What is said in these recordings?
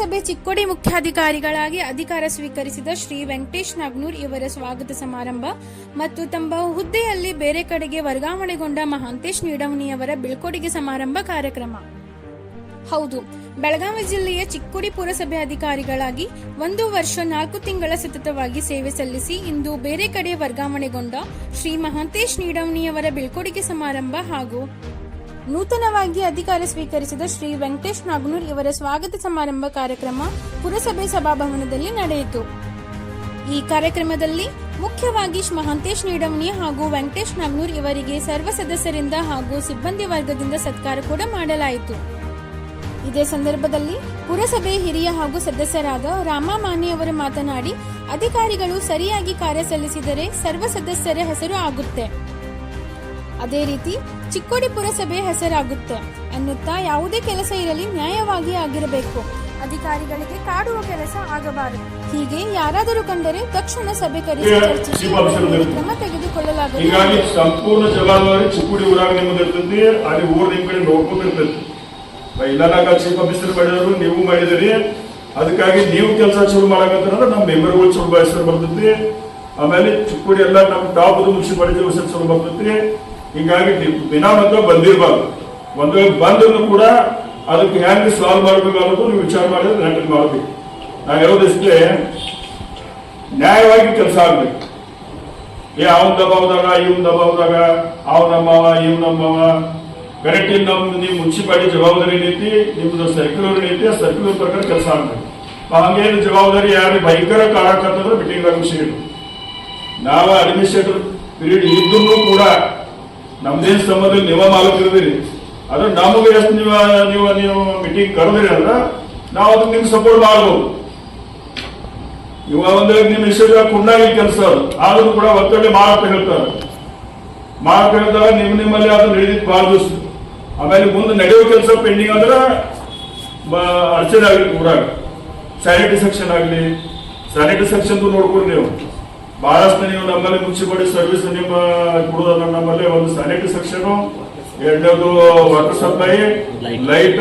ಪುರಸಭೆ ಚಿಕ್ಕೋಡಿ ಮುಖ್ಯಾಧಿಕಾರಿಗಳಾಗಿ ಅಧಿಕಾರ ಸ್ವೀಕರಿಸಿದ ಶ್ರೀ ವೆಂಕಟೇಶ್ ನಾಗ್ನೂರ್ ಇವರ ಸ್ವಾಗತ ಸಮಾರಂಭ ಮತ್ತು ತಮ್ಮ ಹುದ್ದೆಯಲ್ಲಿ ಬೇರೆ ಕಡೆಗೆ ವರ್ಗಾವಣೆಗೊಂಡ ಮಹಾಂತೇಶ್ ನೀಡವನಿಯವರ ಬೀಳ್ಕೊಡುಗೆ ಸಮಾರಂಭ ಕಾರ್ಯಕ್ರಮ. ಹೌದು, ಬೆಳಗಾವಿ ಜಿಲ್ಲೆಯ ಚಿಕ್ಕೋಡಿ ಪುರಸಭೆ ಅಧಿಕಾರಿಗಳಾಗಿ ಒಂದು ವರ್ಷ ನಾಲ್ಕು ತಿಂಗಳ ಸತತವಾಗಿ ಸೇವೆ ಸಲ್ಲಿಸಿ ಇಂದು ಬೇರೆ ಕಡೆ ವರ್ಗಾವಣೆಗೊಂಡ ಶ್ರೀ ಮಹಾಂತೇಶ್ ನೀಡವನಿಯವರ ಬೀಳ್ಕೊಡುಗೆ ಸಮಾರಂಭ ಹಾಗೂ ನೂತನವಾಗಿ ಅಧಿಕಾರ ಸ್ವೀಕರಿಸಿದ ಶ್ರೀ ವೆಂಕಟೇಶ್ ನಾಗನೂರ್ ಇವರ ಸ್ವಾಗತ ಸಮಾರಂಭ ಕಾರ್ಯಕ್ರಮ ಪುರಸಭೆ ಸಭಾಭವನದಲ್ಲಿ ನಡೆಯಿತು. ಈ ಕಾರ್ಯಕ್ರಮದಲ್ಲಿ ಮುಖ್ಯವಾಗಿ ಮಹಾಂತೇಶ್ ನೀಡವಣಿ ಹಾಗೂ ವೆಂಕಟೇಶ್ ನಾಗ್ನೂರ್ ಇವರಿಗೆ ಸರ್ವ ಸದಸ್ಯರಿಂದ ಹಾಗೂ ಸಿಬ್ಬಂದಿ ವರ್ಗದಿಂದ ಸತ್ಕಾರ ಕೂಡ ಮಾಡಲಾಯಿತು. ಇದೇ ಸಂದರ್ಭದಲ್ಲಿ ಪುರಸಭೆ ಹಿರಿಯ ಹಾಗೂ ಸದಸ್ಯರಾದ ರಾಮ ಮಾನಿ ಅವರು ಮಾತನಾಡಿ, ಅಧಿಕಾರಿಗಳು ಸರಿಯಾಗಿ ಕಾರ್ಯ ಸಲ್ಲಿಸಿದರೆ ಸರ್ವ ಸದಸ್ಯರ ಹೆಸರು ಆಗುತ್ತೆ. ಅದೇ ರೀತಿ ಚಿಕ್ಕೋಡಿ ಪುರಸಭೆ ಹೆಸರಾಗುತ್ತೆ. ಎನ್ನುತ್ತಾ ಯಾವುದೇ ಕೆಲಸ ಇರಲಿ ನ್ಯಾಯವಾಗಿ ಆಗಿರಬೇಕು. ಅಧಿಕಾರಿಗಳಿಗೆ ಕಾಡುವ ಕೆಲಸ ಆಗಬಾರದು. ಹೀಗೆ ಯಾರಾದರೂ ಕಂಡರೆ ತಕ್ಷಣ ಸಭೆ ಕರೆಸಿ ಚರ್ಚಿಸಿ ಕ್ರಮ ತೆಗೆದುಕೊಳ್ಳಲಾಗುತ್ತದೆ ಹೀಗಾಗಿ ಸಂಪೂರ್ಣ ಜವಾಬ್ದಾರಿ ಚಿಕ್ಕೋಡಿ ಊರಾಗ ನಿಮ್ಮದಿರ್ತದೆ ಅಲ್ಲಿ ಊರ್ ನಿಮ್ ಕಡೆ ನೋಡ್ಕೊಂಡಿರ್ತದೆ ಇಲ್ಲಾಗ ಚೀಫ್ ಆಫೀಸರ್ ಮಾಡಿದರು ನೀವು ಮಾಡಿದಿರಿ. ಅದಕ್ಕಾಗಿ ನೀವು ಕೆಲಸ ಶುರು ಮಾಡಕತ್ತಾರ ನಮ್ಮ ಮೆಂಬರ್ಗಳು ಶುರು ಹೆಸರು ಬರ್ತೈತಿ. ಆಮೇಲೆ ಚಿಕ್ಕೋಡಿ ಎಲ್ಲ ನಮ್ಮ ಟಾಪ್ ಮುನ್ಸಿಪಾಲಿಟಿ ಶುರು ಬರ್ತೈತಿ ಹೀಗಾಗಿ ನೀವು ದಿನ ಮಾತ್ರ ಬಂದಿರ್ಬಾರ್ದು. ಒಂದ್ ವೇಳೆ ಬಂದ್ರು ಕೂಡ ಅದಕ್ಕೆ ಹೆಂಗ್ ಸಾಲ್ವ್ ಮಾಡ್ಬೇಕು ಅನ್ನೋದು ನೀವು ವಿಚಾರ ಮಾಡಿದ್ರೆ ನೆನಪು ಮಾಡಬೇಕು ನಾ ಹೇಳೋದಿಷ್ಟೇ ನ್ಯಾಯವಾಗಿ ಕೆಲಸ ಆಗ್ಬೇಕು. ಏ, ಅವನ್ ದಬಾವ್ದಾಗ, ಇವನ್ ದಬಾವ್ದಾಗ ಅವ್ ನಮ್ಮವ ಇವ್ ನಮ್ಮವ ಕರೆಕ್ಟ್ ನಮ್ ನೀವು ಮುನ್ಸಿಪಾಲಿಟಿ ಜವಾಬ್ದಾರಿ ನೀತಿ, ನಿಮ್ದು ಸರ್ಕ್ಯುಲರ್ ನೀತಿ, ಆ ಸರ್ಕ್ಯುಲರ್ ಪ್ರಕಾರ ಕೆಲಸ ಆಗ್ಬೇಕು. ಹಂಗೇನು ಜವಾಬ್ದಾರಿ ಯಾರು ಭಯಂಕರ ಕಾಡಕತ್ತಂದ್ರೆ ಮೀಟಿಂಗ್ ಸಿಗಿರು ನಾವು ಅಡ್ಮಿನಿಸ್ಟ್ರೇಟರ್ ಪೀರಿಯಡ್ ಇದ್ದೂ ಕೂಡ ನಮ್ದೇನ್ ಸಂಬಂಧ ನೀವ ಮಾಲಕರಿದ್ದೀರಿ. ಅದ್ರ ನಮಗೆ ಎಷ್ಟು ನೀವು ನೀವು ನೀವು ಮೀಟಿಂಗ್ ಕರೆದಿರಿ ಅಂದ್ರೆ ನಾವು ಅದಕ್ಕೆ ನಿಮ್ಗೆ ಸಪೋರ್ಟ್ ಮಾಡಬಹುದು ಇವಾಗ ಒಂದು ನಿಮ್ಮ ವಿಷಯ ಕುಂಡಾಗಿ ಕೆಲಸ ಆದ್ರೂ ಕೂಡ ಒತ್ತಡ ಮಾಡಕ್ ಹೇಳ್ತಾರೆ ಮಾಡಕ್ ಹೇಳ್ತಾರ ನಿಮ್ ನಿಮ್ಮಲ್ಲಿ ಅದು ನಡೆದಿದ್ದು ಬಹಳ ದಿವಸ ಆಮೇಲೆ ಮುಂದೆ ನಡೆಯೋ ಕೆಲಸ ಪೆಂಡಿಂಗ್ ಅಂದ್ರೆ ಅರ್ಚನೆ ಆಗಲಿ ಊರಾಗ. ಸ್ಯಾನಿಟರಿ ಸೆಕ್ಷನ್ ಆಗಲಿ. ಸ್ಯಾನಿಟರಿ ಸೆಕ್ಷನ್ ನೋಡ್ಕೊಡಿ ನೀವು. ಬಹಳಷ್ಟು ನೀವು ನಮ್ಮಲ್ಲಿ ಮುನ್ಸಿಪಾಲಿಟಿ ಸರ್ವಿಸ್ ನಿಮ್ಮ ಕೊಡೋದಲ್ಲ ನಮ್ಮಲ್ಲಿ ಒಂದು ಸ್ಯಾನಿಟರಿ ಸೆಕ್ಷನ್ ಎರಡನೇದು ವಾಟರ್ ಸಪ್ಲೈ ಲೈಟ್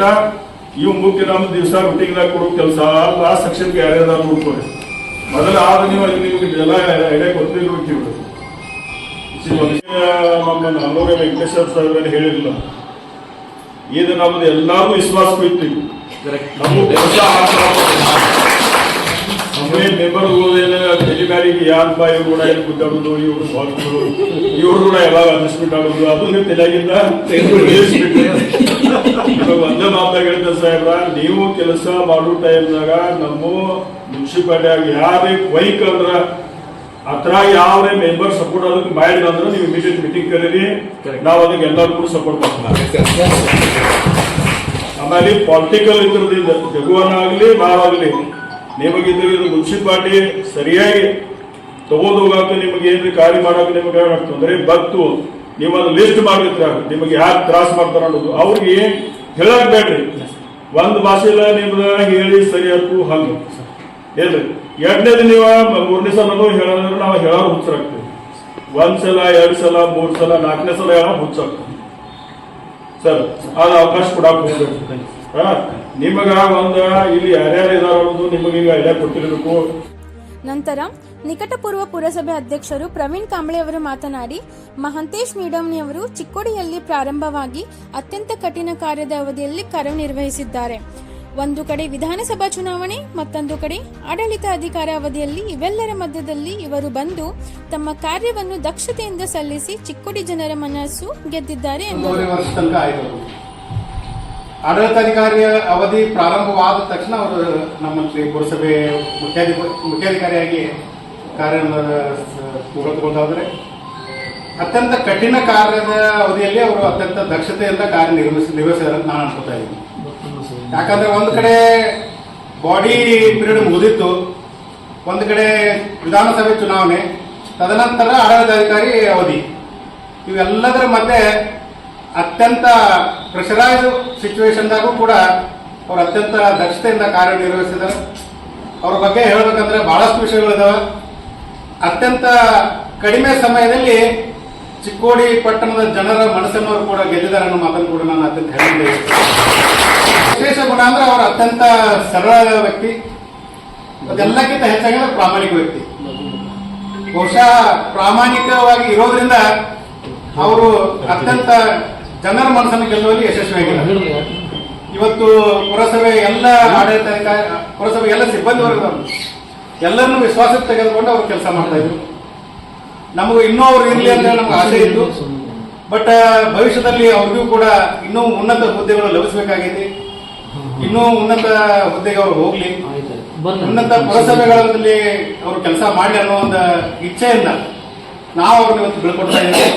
ಇವು ಮುಖ್ಯ ನಮ್ಮ ದಿವಸ ರುಟೀನ್ ಕೊಡೋ ಕೆಲಸ ಆ ಸೆಕ್ಷನ್ಗೆ ಯಾರ್ಯಾರು ನೋಡ್ಕೊಳ್ಳಿ ಮೊದಲು ಆದ ನೀವು ನಿಮ್ಗೆ ಎಲ್ಲ ಐಡಿಯಾ ಗೊತ್ತಿರ್ಬೇಕಿವ್ರು ನಮ್ಮ ನಮ್ಮೂರ ವೆಂಕಟೇಶ್ವರ ಸರ್ ಹೇಳಿರಲಿಲ್ಲ ಇದು ನಮ್ದು ಎಲ್ಲಾರು ವಿಶ್ವಾಸ ಹೋಯ್ತು ನಮ್ಮ ಕೆಲಸ ನಮ್ಮೇ ಮೆಂಬರ್ ತೆಲಿಗಾರಿಗೆ ಯಾರು ಬಾ ಇವ್ರು ಕೂಡ ಇಲ್ಲಿ ಗುದ್ದಾಡೋದು ಇವ್ರು ಸ್ವಾಮಿಗಳು ಇವ್ರು ಕೂಡ ಎಲ್ಲ ಅನಿಸ್ಬಿಟ್ಟು ಆಗೋದು, ಅದನ್ನೇ ತಲೆಗಿಂದ ಒಂದೇ ಮಾತಾಗ ಹೇಳ್ತಾರೆ ಸಾಹೇಬ್ರ, ನೀವು ಕೆಲಸ ಮಾಡೋ ಟೈಮ್ನಾಗ ನಮ್ಮ ಮುನ್ಸಿಪಾಲಿಟಿಯಾಗ ಯಾರೇ ವೈಕ್ ಅಂದ್ರ ಹತ್ರ ಯಾವ್ದೇ ಮೆಂಬರ್ ಸಪೋರ್ಟ್ ಅದಕ್ಕೆ ಮಾಡಿಲ್ಲ ಅಂದ್ರೆ ನೀವು ಇಮಿಡಿಯೇಟ್ ಮೀಟಿಂಗ್ ಕರೀರಿ. ನಾವು ಅದಕ್ಕೆ ಎಲ್ಲರೂ ಕೂಡ ಸಪೋರ್ಟ್ ಮಾಡ್ತೀವಿ ಆಮೇಲೆ ಪಾಲಿಟಿಕಲ್ ಇದ್ರದಿಂದ, ಜಗುವನ ಆಗ್ಲಿ ನಾವಾಗ್ಲಿ ನಿಮಗಿದ್ದು ಇದು ಮುನ್ಸಿಪಾಲ್ಟಿ ಸರಿಯಾಗಿ ತಗೊಂಡು ಹೋಗಾಕ ನಿಮಗೆ ಏನ್ರಿ ಕಾರ್ಯ ಮಾಡಕ್ಕೆ ನಿಮಗೆ ಅಂದ್ರೆ ಬತ್ತು ನೀವು ಲಿಸ್ಟ್ ಮಾಡಿದ್ರೆ ನಿಮಗೆ ಯಾರು ತ್ರಾಸ ಮಾಡ್ತಾರ ಅನ್ನೋದು. ಅವ್ರಿಗೆ ಹೇಳಕ್ ಬೇಡ್ರಿ. ಒಂದ್ ಭಾಷೆಲ್ಲ ನಿಮ್ದ ಹೇಳಿ ಸರಿ ಆಯ್ತು, ಹಂಗ. ಏನ್ರಿ? ಎರಡನೇದು ನೀವು ಮೂರನೇ ಸಲ ಹೇಳೋದ್ರೆ ನಾವು ಹೇಳೋರು ಹುಚ್ಚರಾಗ್ತೀವಿ ಒಂದ್ ಸಲ, ಎರಡ್ ಸಲ, ಮೂರ್ ಸಲ, ನಾಲ್ಕನೇ ಸಲ ಹೇಳೋ ಹುಚ್ಚಾಗ್ತೀವಿ ಸರ್, ಅದು ಅವಕಾಶ ಕೊಡಕ್ ಹೋಗ್ಬೇಕು ಹಾ? ನಿಮಗ ಒಂದು ಇಲ್ಲಿ ಯಾರ್ಯಾರು ಇದಾರ ಅನ್ನೋದು ನಿಮಗೆ ಈಗ ಐಡಿಯಾ ಕೊಟ್ಟಿರಬೇಕು. ನಂತರ ನಿಕಟಪೂರ್ವ ಪುರಸಭೆ ಅಧ್ಯಕ್ಷರು ಪ್ರವೀಣ್ ಕಾಂಬಳೆ ಅವರು ಮಾತನಾಡಿ ಮಹಂತೇಶ್ ನೀಡಮ್ನಿಯವರು ಚಿಕ್ಕೋಡಿಯಲ್ಲಿ ಪ್ರಾರಂಭವಾಗಿ ಅತ್ಯಂತ ಕಠಿಣ ಕಾರ್ಯದ ಅವಧಿಯಲ್ಲಿ ಕಾರ್ಯನಿರ್ವಹಿಸಿದ್ದಾರೆ ಒಂದು ಕಡೆ ವಿಧಾನಸಭಾ ಚುನಾವಣೆ ಮತ್ತೊಂದು ಕಡೆ ಆಡಳಿತ ಅಧಿಕಾರ ಅವಧಿಯಲ್ಲಿ ಇವೆಲ್ಲರ ಮಧ್ಯದಲ್ಲಿ ಇವರು ಬಂದು ತಮ್ಮ ಕಾರ್ಯವನ್ನು ದಕ್ಷತೆಯಿಂದ ಸಲ್ಲಿಸಿ ಚಿಕ್ಕೋಡಿ ಜನರ ಮನಸ್ಸು ಗೆದ್ದಿದ್ದಾರೆ ಎಂದರು ಒಂದೂವರೆ ವರ್ಷ ತನಕ ಆಯ್ತು ಅವರು ಆಡಳಿತಾಧಿಕಾರಿಯ ಅವಧಿ ಪ್ರಾರಂಭವಾದ ತಕ್ಷಣ ಅವರು ನಮ್ಮ ಶ್ರೀ ಪುರಸಭೆ ಮುಖ್ಯಾಧಿಪ ಮುಖ್ಯಾಧಿಕಾರಿಯಾಗಿ ಕಾರ್ಯ ತಗೊಂಡಾದ್ರೆ ಅತ್ಯಂತ ಕಠಿಣ ಕಾರ್ಯದ ಅವಧಿಯಲ್ಲಿ ಅವರು ಅತ್ಯಂತ ದಕ್ಷತೆಯಿಂದ ಕಾರ್ಯ ನಿರ್ವಹಿಸಿ, ನಿರ್ವಹಿಸಿದ್ರೆ ನಾನು ಅನ್ಕೋತಾ ಇದ್ದೀನಿ. ಯಾಕಂದ್ರೆ ಒಂದು ಕಡೆ ಬಾಡಿ ಪೀರಿಯಡ್ ಮುಗಿದಿತ್ತು, ಒಂದು ಕಡೆ ವಿಧಾನಸಭೆ ಚುನಾವಣೆ, ತದನಂತರ ಆಡಳಿತಾಧಿಕಾರಿ ಅವಧಿ. ಇವೆಲ್ಲದರ ಮಧ್ಯೆ ಅತ್ಯಂತ ಪ್ರೆಷರೈಸ್ ಸಿಚುವೇಶನ್ದಾಗೂ ಕೂಡ ಅವರು ಅತ್ಯಂತ ದಕ್ಷತೆಯಿಂದ ಕಾರ್ಯನಿರ್ವಹಿಸಿದ್ದಾರೆ. ಅವ್ರ ಬಗ್ಗೆ ಹೇಳಬೇಕಂದ್ರೆ ಬಹಳಷ್ಟು ವಿಷಯಗಳಿದಾವೆ. ಅತ್ಯಂತ ಕಡಿಮೆ ಸಮಯದಲ್ಲಿ ಚಿಕ್ಕೋಡಿ ಪಟ್ಟಣದ ಜನರ ಮನಸ್ಸನ್ನು ಕೂಡ ಗೆದ್ದಿದ್ದಾರೆ ಅನ್ನೋ ಮಾತನ್ನು ಕೂಡ ನಾನು ಅತ್ಯಂತ ಹೇಳಿದ್ದೆ ವಿಶೇಷ ಗುಣ ಅಂದ್ರೆ ಅವರು ಅತ್ಯಂತ ಸರಳ ವ್ಯಕ್ತಿ. ಅದೆಲ್ಲಕ್ಕಿಂತ ಹೆಚ್ಚಾಗಿ ಪ್ರಾಮಾಣಿಕ ವ್ಯಕ್ತಿ. ಬಹುಶಃ ಪ್ರಾಮಾಣಿಕವಾಗಿ ಇರೋದ್ರಿಂದ ಅವರು ಅತ್ಯಂತ ಜನರ ಮನಸ್ಸನ್ನು ಗೆಲ್ಲುವಲ್ಲಿ ಯಶಸ್ವಿಯಾಗಿದ್ದಾರೆ ಇವತ್ತು ಪುರಸಭೆ ಎಲ್ಲ ಆಡಳಿತ ಪುರಸಭೆ ಎಲ್ಲ ಸಿಬ್ಬಂದಿ ವರ್ಗದವರು ಎಲ್ಲರನ್ನೂ ವಿಶ್ವಾಸಕ್ಕೆ ತೆಗೆದುಕೊಂಡು ಅವರು ಕೆಲಸ ಮಾಡ್ತಾ ಇದ್ರು. ನಮಗೂ ಇನ್ನೂ ಅವ್ರು ಇರಲಿ ಅಂತ ನಮ್ಗೆ ಆಸೆ ಇತ್ತು. ಬಟ್ ಭವಿಷ್ಯದಲ್ಲಿ ಅವ್ರಿಗೂ ಕೂಡ ಇನ್ನೂ ಉನ್ನತ ಹುದ್ದೆಗಳು ಲಭಿಸಬೇಕಾಗಿದೆ ಇನ್ನೂ ಉನ್ನತ ಹುದ್ದೆಗೆ ಅವ್ರು ಹೋಗ್ಲಿ. ಉನ್ನತ ಪುರಸಭೆಗಳಲ್ಲಿ ಅವರು ಕೆಲಸ ಮಾಡಲಿ ಅನ್ನೋ ಒಂದು ಇಚ್ಛೆಯಿಂದ ನಾವು ಅವ್ರನ್ನ ಇವತ್ತು ಬೀಳ್ಕೊಡ್ತಾ ಇದ್ದೀವಿ.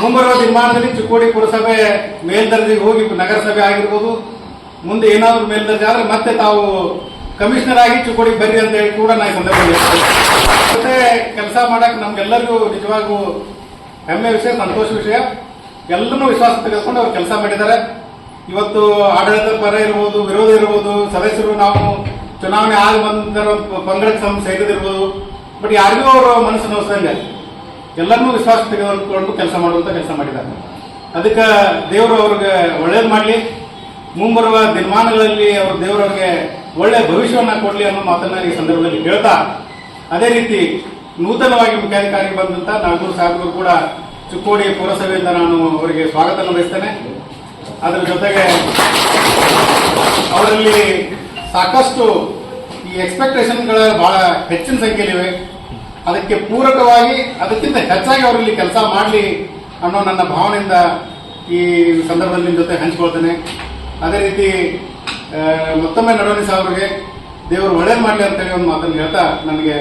ಮುಂಬರುವ ದಿನಮಾನದಲ್ಲಿ ಚಿಕ್ಕೋಡಿ ಪುರಸಭೆ ಮೇಲ್ದರ್ಜೆಗೆ ಹೋಗಿ ನಗರಸಭೆ ಆಗಿರ್ಬೋದು, ಮುಂದೆ ಏನಾದರೂ ಮೇಲ್ದರ್ಜೆ ಆದರೆ ಮತ್ತೆ ತಾವು ಕಮಿಷನರ್ ಆಗಿ ಚಿಕ್ಕೋಡಿ ಬರ್ರಿ ಅಂತ ಹೇಳಿ ಕೂಡ ನಾನು ಸಂದರ್ಭದಲ್ಲಿ. ಮತ್ತೆ ಕೆಲಸ ಮಾಡಕ್ ನಮ್ಗೆಲ್ಲರಿಗೂ ನಿಜವಾಗೂ ಹೆಮ್ಮೆ ವಿಷಯ ಸಂತೋಷ ವಿಷಯ. ಎಲ್ಲರೂ ವಿಶ್ವಾಸ ತೆಗೆದುಕೊಂಡು ಅವ್ರು ಕೆಲಸ ಮಾಡಿದ್ದಾರೆ. ಇವತ್ತು ಆಡಳಿತ ಪರ ಇರ್ಬೋದು, ವಿರೋಧ ಇರ್ಬೋದು, ಸದಸ್ಯರು ನಾವು ಚುನಾವಣೆ ಆಗ ಬಂದ ಪಂಗಡಕ್ಕೆ ಸಮ ಸೇರಿದಿರ್ಬೋದು ಬಟ್ ಯಾರಿಗೂ ಅವರು ಮನಸ್ಸು ನೋಯಿಸ್ದಂಗೆ ಎಲ್ಲರನ್ನೂ ವಿಶ್ವಾಸ ತೆಗೆದುಕೊಂಡು ಕೆಲಸ ಮಾಡುವಂತ ಕೆಲಸ ಮಾಡಿದ್ದಾರೆ. ಅದಕ್ಕೆ ದೇವರು ಅವ್ರಿಗೆ ಒಳ್ಳೇದು ಮಾಡಲಿ, ಮುಂಬರುವ ದಿನಮಾನಗಳಲ್ಲಿ ಅವರು ದೇವರವ್ರಿಗೆ ಒಳ್ಳೆ ಭವಿಷ್ಯವನ್ನ ಕೊಡಲಿ ಅನ್ನೋ ಮಾತನ್ನ ಈ ಸಂದರ್ಭದಲ್ಲಿ ಹೇಳ್ತಾ, ಅದೇ ರೀತಿ ನೂತನವಾಗಿ ಮುಖ್ಯಾಧಿಕಾರಿ ಬಂದಂತ ನಾಗೂರು ಸಾಹೇಬರು ಕೂಡ ಚಿಕ್ಕೋಡಿ ಪುರಸಭೆಯಿಂದ ನಾನು ಅವರಿಗೆ ಸ್ವಾಗತ ಬಯಸ್ತೇನೆ. ಅದರ ಜೊತೆಗೆ ಅವರಲ್ಲಿ ಸಾಕಷ್ಟು ಈ ಎಕ್ಸ್ಪೆಕ್ಟೇಷನ್ಗಳ ಬಹಳ ಹೆಚ್ಚಿನ ಸಂಖ್ಯೆಯಲ್ಲಿವೆ ಅದಕ್ಕೆ ಪೂರಕವಾಗಿ ಅದಕ್ಕಿಂತ ಹೆಚ್ಚಾಗಿ ಅವರಲ್ಲಿ ಕೆಲಸ ಮಾಡಲಿ ಅನ್ನೋ ನನ್ನ ಭಾವನೆಯಿಂದ ಈ ಸಂದರ್ಭದಲ್ಲಿ ನಿಮ್ಮ ಜೊತೆ ಹಂಚ್ಕೊಳ್ತೇನೆ. ಅದೇ ರೀತಿ ಮತ್ತೊಮ್ಮೆ ನಡವಣಿ ಸಾಹೇಬರಿಗೆ ದೇವರು ಒಳ್ಳೇದು ಮಾಡಲಿ ಅಂತೇಳಿ ಒಂದು ಮಾತನ್ನು ಹೇಳ್ತಾ ನನಗೆ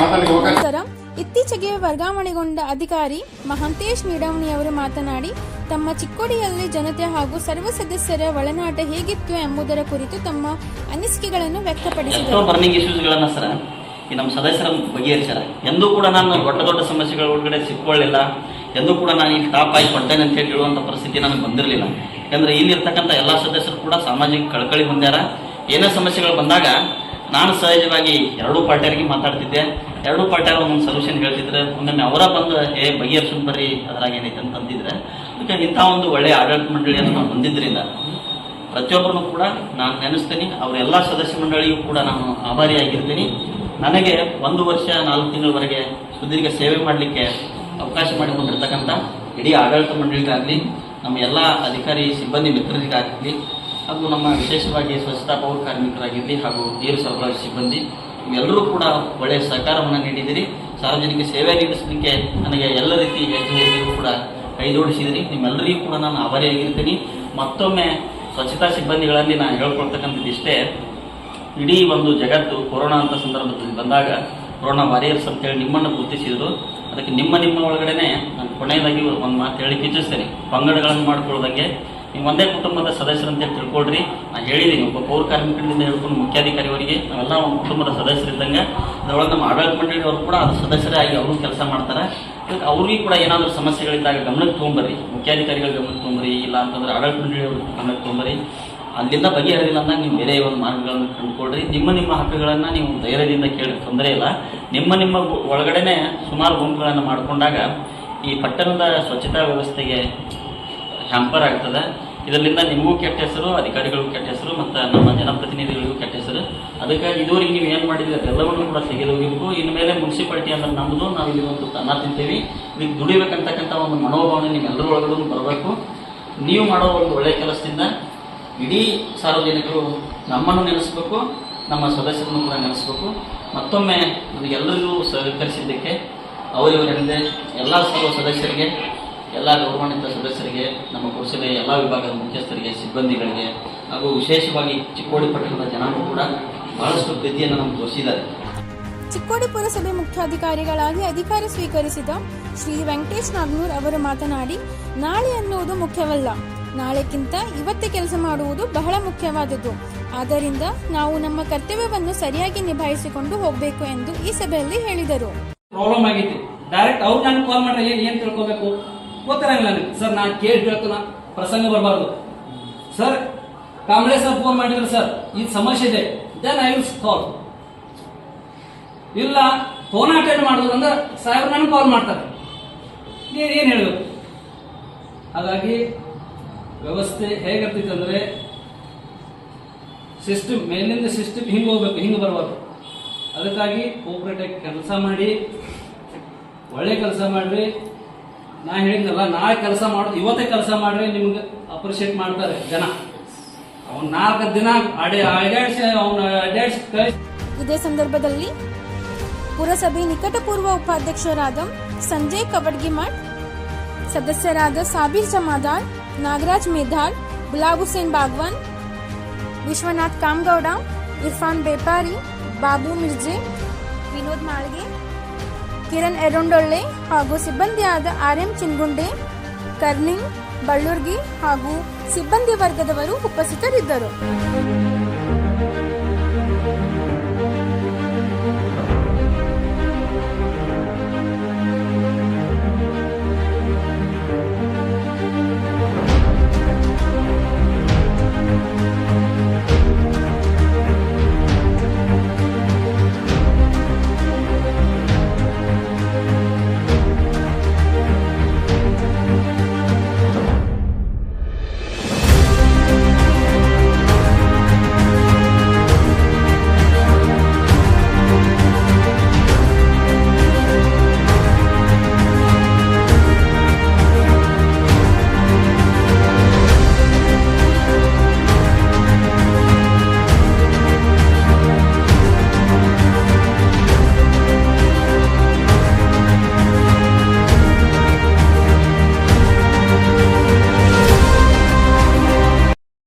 ಮಾತಾಡಲಿಕ್ಕೆ ಅವಕಾಶ ಇತ್ತೀಚೆಗೆ ವರ್ಗಾವಣೆಗೊಂಡ ಅಧಿಕಾರಿ ಮಹಾಂತೇಶ್ ನಿಡವಣಿಯವರು ಮಾತನಾಡಿ ತಮ್ಮ ಚಿಕ್ಕೋಡಿಯಲ್ಲಿ ಜನತೆ ಹಾಗೂ ಸರ್ವ ಸದಸ್ಯರ ಒಳನಾಟ ಹೇಗಿತ್ತು ಎಂಬುದರ ಕುರಿತು ತಮ್ಮ ಅನಿಸಿಕೆಗಳನ್ನು ವ್ಯಕ್ತಪಡಿಸಿದರು. ಈ ನಮ್ಮ ಸದಸ್ಯರ ಬಗೆಹರಿಸ್ಯಾರ. ಎಂದೂ ಕೂಡ ನಾನು ದೊಡ್ಡ ದೊಡ್ಡ ಸಮಸ್ಯೆಗಳ ಒಳಗಡೆ ಸಿಕ್ಕೊಳ್ಳಿಲ್ಲ. ಎಂದೂ ಕೂಡ ನಾನು ಈ ಟಾಪ್ ಆಗಿ ಕೊಡ್ತೇನೆ ಅಂತ ಹೇಳಿ ಹೇಳುವಂಥ ಪರಿಸ್ಥಿತಿ ನನಗೆ ಬಂದಿರಲಿಲ್ಲ. ಯಾಕಂದರೆ ಇಲ್ಲಿರ್ತಕ್ಕಂಥ ಎಲ್ಲ ಸದಸ್ಯರು ಕೂಡ ಸಾಮಾಜಿಕ ಕಳಕಳಿ ಹೊಂದ್ಯಾರ. ಏನೇ ಸಮಸ್ಯೆಗಳು ಬಂದಾಗ ನಾನು ಸಹಜವಾಗಿ ಎರಡೂ ಪಾರ್ಟಿಯರಿಗೆ ಮಾತಾಡ್ತಿದ್ದೆ. ಎರಡೂ ಪಾರ್ಟಿಯವರು ಒಂದು ಸೊಲ್ಯೂಷನ್ ಹೇಳ್ತಿದ್ರೆ. ಒಂದೊಮ್ಮೆ ಅವರ ಬಂದು ಏ ಬಗೆಹರಿಸೋದು ಬರ್ರಿ. ಅದ್ರಾಗ ಏನೈತೆ? ಅಂತ ಅಂದಿದ್ರೆ, ಅದಕ್ಕೆ ಇಂಥ ಒಂದು ಒಳ್ಳೆಯ ಆಡಳಿತ ಮಂಡಳಿಯನ್ನು ನಾನು ಹೊಂದಿದ್ರಿಂದ ಪ್ರತಿಯೊಬ್ಬರನ್ನು ಕೂಡ ನಾನು ನೆನೆಸ್ತೀನಿ. ಅವರೆಲ್ಲ ಸದಸ್ಯ ಮಂಡಳಿಗೂ ಕೂಡ ನಾನು ಆಭಾರಿಯಾಗಿರ್ತೀನಿ. ನನಗೆ ಒಂದು ವರ್ಷ, ನಾಲ್ಕು ತಿಂಗಳವರೆಗೆ ಸುದೀರ್ಘ ಸೇವೆ ಮಾಡಲಿಕ್ಕೆ ಅವಕಾಶ ಮಾಡಿಕೊಂಡಿರ್ತಕ್ಕಂಥ ಇಡೀ ಆಡಳಿತ ಮಂಡಳಿಗಾಗಲಿ, ನಮ್ಮ ಎಲ್ಲ ಅಧಿಕಾರಿ, ಸಿಬ್ಬಂದಿ ಮಿತ್ರರಿಗಾಗಲಿ, ಹಾಗೂ ನಮ್ಮ ವಿಶೇಷವಾಗಿ ಸ್ವಚ್ಛತಾ ಪೌರ ಕಾರ್ಮಿಕರಾಗಿರಲಿ ಹಾಗೂ ನೀರು ಸರಬರಾಜು ಸಿಬ್ಬಂದಿ ಎಲ್ಲರೂ ಕೂಡ ಒಳ್ಳೆಯ ಸಹಕಾರವನ್ನು ನೀಡಿದಿರಿ ಸಾರ್ವಜನಿಕ ಸೇವೆ ನೀಡಿಸಲಿಕ್ಕೆ ನನಗೆ ಎಲ್ಲ ರೀತಿ ಹೆಜ್ಜೆ ಹೆಜ್ಜೆಗೂ ಕೂಡ ಕೈ ಜೋಡಿಸಿದಿರಿ ನಿಮ್ಮೆಲ್ಲರಿಗೂ ಕೂಡ ನಾನು ಆಭಾರಿಯಾಗಿರ್ತೀನಿ. ಮತ್ತೊಮ್ಮೆ ಸ್ವಚ್ಛತಾ ಸಿಬ್ಬಂದಿಗಳಲ್ಲಿ ನಾನು ಹೇಳ್ಕೊಳ್ತಕ್ಕಂಥದ್ದು ಇಷ್ಟೇ ಇಡೀ ಒಂದು ಜಗತ್ತು ಕೊರೋನಾ ಅಂತ ಸಂದರ್ಭದಲ್ಲಿ ಬಂದಾಗ ಕೊರೋನಾ ವಾರಿಯರ್ಸ್ ಅಂತೇಳಿ ನಿಮ್ಮನ್ನು ಗುರುತಿಸಿದ್ರು. ಅದಕ್ಕೆ ನಿಮ್ಮ ನಿಮ್ಮ ಒಳಗಡೆನೆ ನಾನು ಕೊನೆಯದಾಗಿ ಒಂದು ಮಾತು ಹೇಳಿ ಇಚ್ಛಿಸ್ತೇನೆ ಪಂಗಡಗಳನ್ನು ಮಾಡ್ಕೊಳ್ಳೋದಂಗೆ. ನೀವು ಒಂದೇ ಕುಟುಂಬದ ಸದಸ್ಯರು ಅಂತೇಳಿ ತಿಳ್ಕೊಳ್ರಿ. ನಾನು ಹೇಳಿದ್ದೀನಿ ಒಬ್ಬ ಪೌರ ಕಾರ್ಮಿಕರಿಂದ ಹೇಳ್ಕೊಂಡು ಮುಖ್ಯಾಧಿಕಾರಿಯವರಿಗೆ ನಾವೆಲ್ಲ ಒಂದು ಕುಟುಂಬದ ಸದಸ್ಯರಿದ್ದಂಗೆ ಅದರೊಳಗೆ ನಮ್ಮ ಆಡಳಿತ ಮಂಡಳಿಯವರು ಕೂಡ ಅದು ಸದಸ್ಯರೇ ಆಗಿ ಅವರು ಕೆಲಸ ಮಾಡ್ತಾರೆ. ಅದಕ್ಕೆ ಅವ್ರಿಗೆ ಕೂಡ ಏನಾದರೂ ಸಮಸ್ಯೆಗಳಿದ್ದಾಗ ಗಮನಕ್ಕೆ ತೊಗೊಂಬರ್ರಿ. ಮುಖ್ಯಾಧಿಕಾರಿಗಳ ಗಮನಕ್ಕೆ ತೊಗೊಂಬರ್ರಿ. ಇಲ್ಲ ಅಂತಂದ್ರೆ ಆಡಳಿತ ಮಂಡಳಿಯವ್ರ ಗಮನಕ್ಕೆ ತೊಗೊಂಬರ್ರಿ. ಅಲ್ಲಿಂದ ಬಗೆಹರಿದಿಲ್ಲ ಅಂದಾಗ ನೀವು ಬೇರೆ ಒಂದು ಮಾರ್ಗಗಳನ್ನು ಕಂಡುಕೊಳ್ರಿ. ನಿಮ್ಮ ನಿಮ್ಮ ಹಕ್ಕುಗಳನ್ನು ನೀವು ಧೈರ್ಯದಿಂದ ಕೇಳಿ, ತೊಂದರೆ ಇಲ್ಲ. ನಿಮ್ಮ ನಿಮ್ಮ ಒಳಗಡೆನೆ ಸುಮಾರು ಗುಂಪುಗಳನ್ನು ಮಾಡಿಕೊಂಡಾಗ ಈ ಪಟ್ಟಣದ ಸ್ವಚ್ಛತಾ ವ್ಯವಸ್ಥೆಗೆ ಹ್ಯಾಂಪರ್ ಆಗ್ತದೆ. ಇದರಿಂದ ನಿಮಗೂ ಕೆಟ್ಟ ಹೆಸರು, ಅಧಿಕಾರಿಗಳಿಗೂ ಕೆಟ್ಟ ಹೆಸರು, ಮತ್ತು ನಮ್ಮ ಜನಪ್ರತಿನಿಧಿಗಳಿಗೂ ಕೆಟ್ಟ ಹೆಸರು. ಅದಕ್ಕೆ ಇದುವರೆಗೆ ನೀವು ಏನು ಮಾಡಿದ್ರೆ, ಅದೆಲ್ಲವನ್ನು ಕೂಡ ತೆಗೆದೋಗಿಬೇಕು ಇನ್ನು ಮೇಲೆ ಮುನ್ಸಿಪಾಲ್ಟಿ ಅಂದ್ರೆ ನಮ್ಮದು ನಾವು ಇಲ್ಲಿ ಒಂದು ಅನ್ನ ತಿಂತೀವಿ. ಇದಕ್ಕೆ ದುಡಿಬೇಕಂತಕ್ಕಂಥ ಒಂದು ಮನೋಭಾವನೆ ನಿಮ್ಮೆಲ್ಲರ ಒಳಗಡೆ ಬರಬೇಕು. ನೀವು ಮಾಡೋ ಒಂದು ಒಳ್ಳೆಯ ಕೆಲಸದಿಂದ ಇಡೀ ಸಾರ್ವಜನಿಕರು ನಮ್ಮನ್ನು ನೆನೆಸ್ಬೇಕು, ನಮ್ಮ ಸದಸ್ಯರನ್ನು ಕೂಡ ನೆನೆಸ್ಬೇಕು. ಮತ್ತೊಮ್ಮೆ ನನಗೆಲ್ಲರಿಗೂ ಸಹಕರಿಸಿದ್ದಕ್ಕೆ ಅವರಿವರಿಂದ ಎಲ್ಲ ಸರ್ವ ಸದಸ್ಯರಿಗೆ, ಎಲ್ಲ ಗೌರವಾನ್ವಿತ ಸದಸ್ಯರಿಗೆ, ನಮ್ಮ ಪುರುಷರಿಗೆ ಎಲ್ಲ ವಿಭಾಗದ ಮುಖ್ಯಸ್ಥರಿಗೆ, ಸಿಬ್ಬಂದಿಗಳಿಗೆ, ಹಾಗೂ ವಿಶೇಷವಾಗಿ ಚಿಕ್ಕೋಡಿ ಪಟ್ಟಣದ ಜನರು ಕೂಡ ಬಹಳಷ್ಟು ಪ್ರೀತಿಯನ್ನು ನಮ್ಗೆ ತೋರಿಸಿದ್ದಾರೆ. ಚಿಕ್ಕೋಡಿ ಪುರಸಭೆ ಮುಖ್ಯಾಧಿಕಾರಿಗಳಾಗಿ ಅಧಿಕಾರ ಸ್ವೀಕರಿಸಿದ ಶ್ರೀ ವೆಂಕಟೇಶ್ ನಾಗ್ನೂರ್ ಅವರು ಮಾತನಾಡಿ, ನಾಳೆ ಅನ್ನುವುದು ಮುಖ್ಯವಲ್ಲ. ನಾಳೆಕ್ಕಿಂತ ಇವತ್ತೇ ಕೆಲಸ ಮಾಡುವುದು ಬಹಳ ಮುಖ್ಯವಾದದ್ದು. ಆದ್ದರಿಂದ ನಾವು ನಮ್ಮ ಕರ್ತವ್ಯವನ್ನು ಸರಿಯಾಗಿ ನಿಭಾಯಿಸಿಕೊಂಡು ಹೋಗಬೇಕು ಎಂದು ಈ ಸಭೆಯಲ್ಲಿ ಹೇಳಿದರು. ಪ್ರಾಬ್ಲಮ್ ಆಗಿದೆ ಡೈರೆಕ್ಟ್ ಅವ್ರು ನಾನು ಕಾಲ್ ಮಾಡ್ರೆ ಏನು ತಿಳ್ಕೋಬೇಕು? ಗೊತ್ತಿರಂಗಿಲ್ಲ ನನಗೆ. ಸರ್ ನಾನು ಕೇಳಿ ಹೇಳ್ತಾನ. ಪ್ರಸಂಗ ಬರಬಾರ್ದು. ಸರ್ ಕಾಂಬ್ಳೆ ಸರ್ ಫೋನ್ ಮಾಡಿದ್ರು ಸರ್. ಇದು ಸಮಸ್ಯೆ ಇದೆ. ದೆನ್ ಐ ವಿಲ್ ಕಾಲ್ ಇಲ್ಲ ಫೋನ್ ಅಟೆಂಡ್ ಮಾಡಿದ್ರು ಅಂದ್ರೆ ಸಾಹೇಬ್ರು ನನಗೆ ಕಾಲ್ ಮಾಡ್ತಾರೆ. ನೀನು ಏನು ಹೇಳಬೇಕು? ಹಾಗಾಗಿ ವ್ಯವಸ್ಥೆ ಹೇಗಿರ್ತಿತ್ತು ಅಂದರೆ ಸಿಸ್ಟಮ್ ಮೇಲಿಂದ ಸಿಸ್ಟಮ್ ಹಿಂಗೆ ಹೋಗ್ಬೇಕು, ಹಿಂಗೆ ಬರಬಾರ್ದು. ಅದಕ್ಕಾಗಿ ಕೋಪರೇಟಾಗಿ ಕೆಲಸ ಮಾಡಿ, ಒಳ್ಳೆ ಕೆಲಸ ಮಾಡ್ರಿ. ನಾ ಹೇಳಿದ್ನಲ್ಲ ನಾಳೆ ಕೆಲಸ ಮಾಡೋದು, ಇವತ್ತೇ ಕೆಲಸ ಮಾಡ್ರಿ, ನಿಮ್ಗೆ ಅಪ್ರಿಷಿಯೇಟ್ ಮಾಡ್ತಾರೆ ಜನ. ಅವ್ನ ನಾಲ್ಕು ದಿನ ಅಡೆ ಅಡ್ಯಾಡ್ಸಿ, ಅವ್ನ ಅಡ್ಯಾಡ್ಸಿ ಕಳಿಸಿ. ಇದೇ ಸಂದರ್ಭದಲ್ಲಿ ಪುರಸಭೆ ನಿಕಟಪೂರ್ವ ಉಪಾಧ್ಯಕ್ಷರಾದ ಸಂಜಯ್ ಕವಡ್ಗಿಮಠ್ ಸದಸ್ಯರಾದ ಸಾಬೀರ್ ಜಮಾದಾರ್ ನಾಗರಾಜ್ ಮೇಧಾಳ್ ಗುಲಾಬ್ ಹುಸೇನ್ ಬಾಗ್ವನ್, ವಿಶ್ವನಾಥ್ ಕಾಮಗೌಡ, ಇರ್ಫಾನ್ ಬೇಪಾರಿ, ಬಾಬು ಮಿರ್ಜೆ, ವಿನೋದ್ ಮಾಳ್ಗೆ, ಕಿರಣ್ ಎರೊಂಡೊಳ್ಳೆ ಹಾಗೂ ಸಿಬ್ಬಂದಿಯಾದ ಆರ್ ಎಂ ಚಿನ್ಗುಂಡೆ, ಕರ್ನಿಂಗ್, ಬಳ್ಳೂರ್ಗಿ ಹಾಗೂ ಸಿಬ್ಬಂದಿ ವರ್ಗದವರು ಉಪಸ್ಥಿತರಿದ್ದರು.